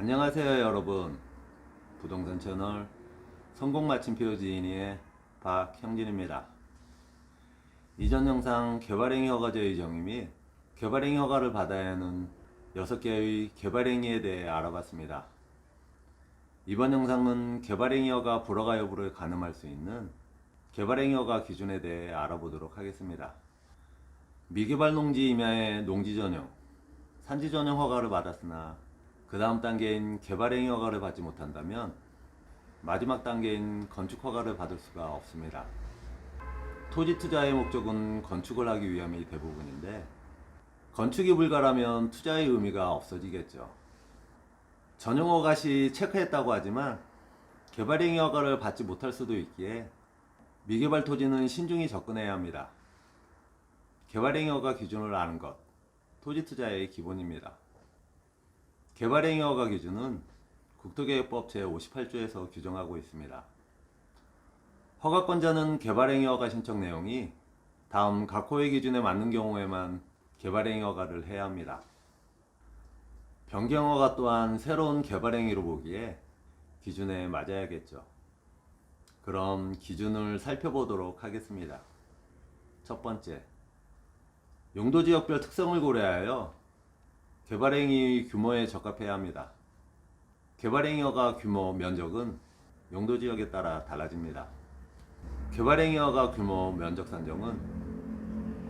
안녕하세요 여러분. 부동산 채널 성공 마침표 지인의 박형진입니다. 이전 영상 개발행위 허가제 의정의 및 개발행위 허가를 받아야 하는 6개의 개발행위에 대해 알아봤습니다. 이번 영상은 개발행위 허가 불허가 여부를 가늠할 수 있는 개발행위 허가 기준에 대해 알아보도록 하겠습니다. 미개발 농지 임야의 농지 전용, 산지 전용 허가를 받았으나 그 다음 단계인 개발행위 허가를 받지 못한다면 마지막 단계인 건축 허가를 받을 수가 없습니다. 토지 투자의 목적은 건축을 하기 위함이 대부분인데 건축이 불가라면 투자의 의미가 없어지겠죠. 전용 허가 시 체크했다고 하지만 개발행위 허가를 받지 못할 수도 있기에 미개발 토지는 신중히 접근해야 합니다. 개발행위 허가 기준을 아는 것, 토지 투자의 기본입니다. 개발행위 허가 기준은 국토계획법 제58조에서 규정하고 있습니다. 허가권자는 개발행위 허가 신청 내용이 다음 각 호의 기준에 맞는 경우에만 개발행위 허가를 해야 합니다. 변경 허가 또한 새로운 개발행위로 보기에 기준에 맞아야겠죠. 그럼 기준을 살펴보도록 하겠습니다. 첫 번째, 용도 지역별 특성을 고려하여 개발행위 규모에 적합해야 합니다. 개발행위허가 규모 면적은 용도 지역에 따라 달라집니다. 개발행위허가 규모 면적 산정은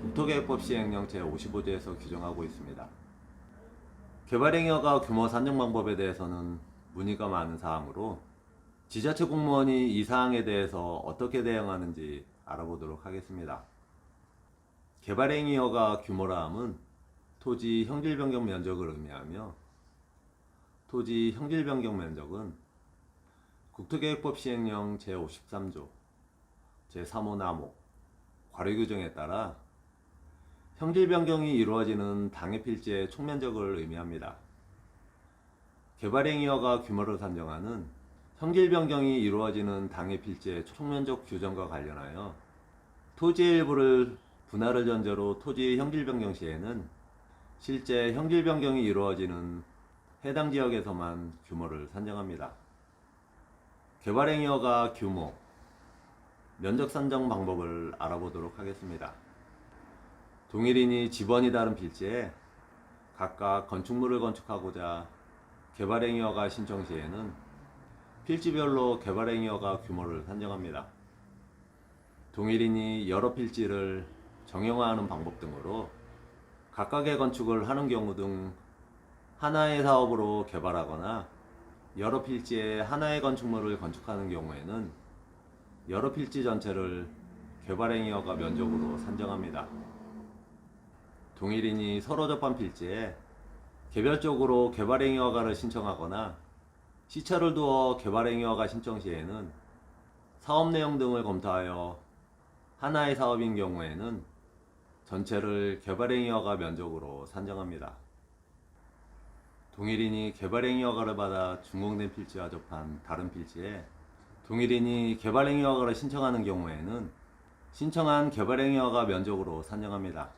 국토계획법 시행령 제55조에서 규정하고 있습니다. 개발행위허가 규모 산정 방법에 대해서는 문의가 많은 사항으로 지자체 공무원이 이 사항에 대해서 어떻게 대응하는지 알아보도록 하겠습니다. 개발행위 허가 규모라 함은 토지 형질 변경 면적을 의미하며 토지 형질 변경 면적은 국토계획법 시행령 제53조 제3호 나목 과료 규정에 따라 형질 변경이 이루어지는 당해 필지의 총면적을 의미합니다. 개발행위 허가 규모를 산정하는 형질 변경이 이루어지는 당해 필지의 총면적 규정과 관련하여 토지의 일부를 분할을 전제로 토지 형질 변경 시에는 실제 형질 변경이 이루어지는 해당 지역에서만 규모를 산정합니다. 개발행위허가 규모, 면적 산정 방법을 알아보도록 하겠습니다. 동일인이 지번이 다른 필지에 각각 건축물을 건축하고자 개발행위허가 신청 시에는 필지별로 개발행위허가 규모를 산정합니다. 동일인이 여러 필지를 정형화하는 방법 등으로 각각의 건축을 하는 경우 등 하나의 사업으로 개발하거나 여러 필지에 하나의 건축물을 건축하는 경우에는 여러 필지 전체를 개발행위허가 면적으로 산정합니다. 동일인이 서로 접한 필지에 개별적으로 개발행위허가를 신청하거나 시차를 두어 개발행위허가 신청 시에는 사업 내용 등을 검토하여 하나의 사업인 경우에는 전체를 개발행위허가 면적으로 산정합니다. 동일인이 개발행위허가를 받아 준공된 필지와 접한 다른 필지에 동일인이 개발행위허가를 신청하는 경우에는 신청한 개발행위허가 면적으로 산정합니다.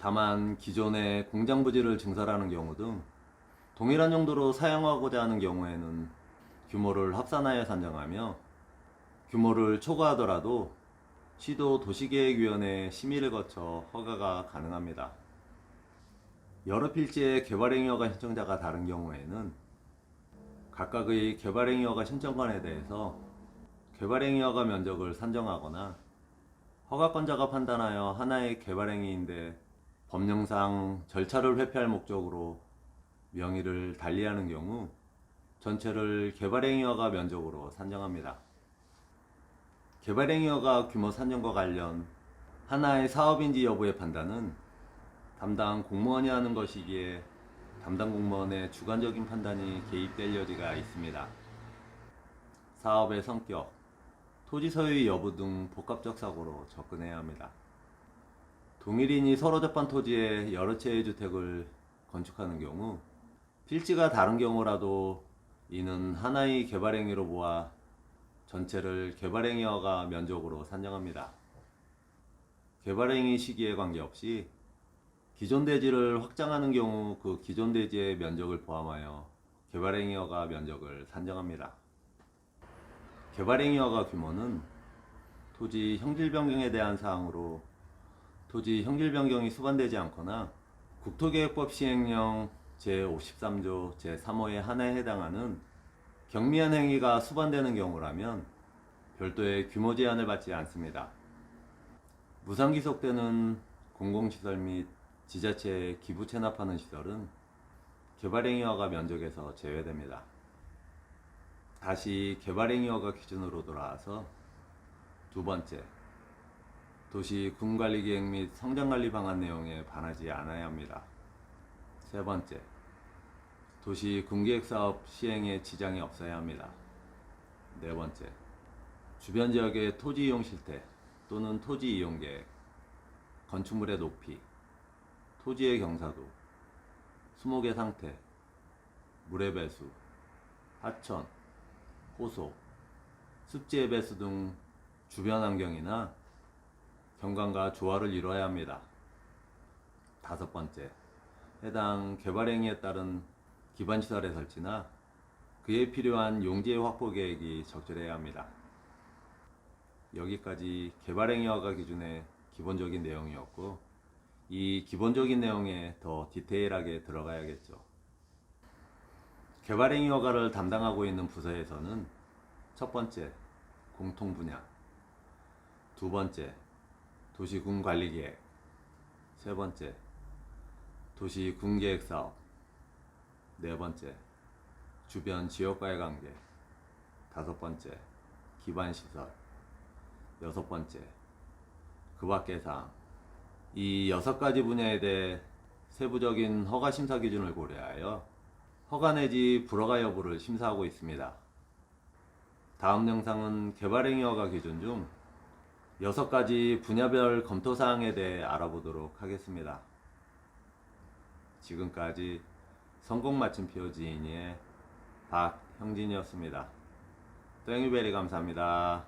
다만 기존의 공장 부지를 증설하는 경우 등 동일한 용도로 사용하고자 하는 경우에는 규모를 합산하여 산정하며 규모를 초과하더라도 시도 도시계획위원회 심의를 거쳐 허가가 가능합니다. 여러 필지의 개발행위허가 신청자가 다른 경우에는 각각의 개발행위허가 신청권에 대해서 개발행위허가 면적을 산정하거나 허가권자가 판단하여 하나의 개발행위인데 법령상 절차를 회피할 목적으로 명의를 달리하는 경우 전체를 개발행위허가 면적으로 산정합니다. 개발행위허가 규모 산정과 관련 하나의 사업인지 여부의 판단은 담당 공무원이 하는 것이기에 담당 공무원의 주관적인 판단이 개입될 여지가 있습니다. 사업의 성격, 토지 소유의 여부 등 복합적 사고로 접근해야 합니다. 동일인이 서로 접한 토지에 여러 채의 주택을 건축하는 경우 필지가 다른 경우라도 이는 하나의 개발행위로 보아 전체를 개발행위허가 면적으로 산정합니다. 개발행위 시기에 관계없이 기존 대지를 확장하는 경우 그 기존 대지의 면적을 포함하여 개발행위허가 면적을 산정합니다. 개발행위허가 규모는 토지 형질 변경에 대한 사항으로 토지 형질 변경이 수반되지 않거나 국토계획법 시행령 제53조 제3호의 하나에 해당하는 경미한 행위가 수반되는 경우라면 별도의 규모 제한을 받지 않습니다. 무상기속되는 공공시설 및 지자체에 기부 체납하는 시설은 개발행위허가 면적에서 제외됩니다. 다시 개발행위허가 기준으로 돌아와서 두 번째, 도시 군관리계획 및 성장관리 방안 내용에 반하지 않아야 합니다. 세 번째, 도시 군계획 사업 시행에 지장이 없어야 합니다. 네 번째, 주변 지역의 토지 이용 실태 또는 토지 이용 계획, 건축물의 높이, 토지의 경사도, 수목의 상태, 물의 배수, 하천, 호소, 습지의 배수 등 주변 환경이나 경관과 조화를 이루어야 합니다. 다섯 번째, 해당 개발행위에 따른 기반 시설의 설치나 그에 필요한 용지의 확보 계획이 적절해야 합니다. 여기까지 개발행위허가 기준의 기본적인 내용이었고, 이 기본적인 내용에 더 디테일하게 들어가야겠죠. 개발행위 허가를 담당하고 있는 부서에서는 첫 번째, 공통 분야. 두 번째, 도시군 관리 계획. 세 번째, 도시 군 계획 사업. 네 번째, 주변 지역과의 관계. 다섯 번째, 기반 시설. 여섯 번째, 그 밖의 사항. 이 여섯 가지 분야에 대해 세부적인 허가 심사 기준을 고려하여 허가 내지 불허가 여부를 심사하고 있습니다. 다음 영상은 개발행위 허가 기준 중 여섯 가지 분야별 검토 사항에 대해 알아보도록 하겠습니다. 지금까지 성공 마침표 지인의 박형진이었습니다. 땡유베리 감사합니다.